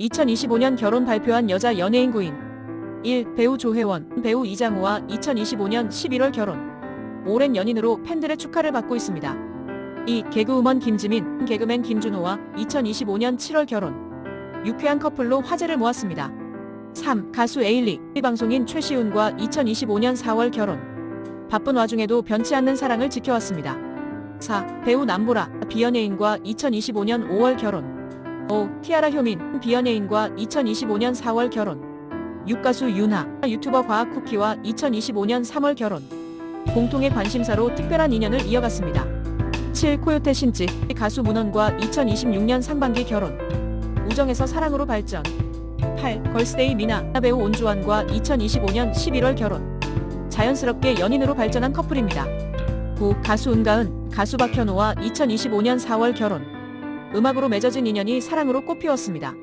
2025년 결혼 발표한 여자 연예인 구인 1. 배우 조혜원, 배우 이장우와 2025년 11월 결혼 오랜 연인으로 팬들의 축하를 받고 있습니다. 2. 개그우먼 김지민, 개그맨 김준호와 2025년 7월 결혼 유쾌한 커플로 화제를 모았습니다. 3. 가수 에일리, 방송인 최시훈과 2025년 4월 결혼 바쁜 와중에도 변치 않는 사랑을 지켜왔습니다. 4. 배우 남보라, 비연예인과 2025년 5월 결혼 5. 티아라 효민, 비연예인과 2025년 4월 결혼 6. 가수 윤하, 유튜버 과학 쿠키와 2025년 3월 결혼 공통의 관심사로 특별한 인연을 이어갔습니다. 7. 코요태 신지, 가수 문원과 2026년 상반기 결혼 우정에서 사랑으로 발전 8. 걸스데이 미나, 배우 온주환과 2025년 11월 결혼 자연스럽게 연인으로 발전한 커플입니다. 9. 가수 은가은, 가수 박현호와 2025년 4월 결혼 음악으로 맺어진 인연이 사랑으로 꽃피웠습니다.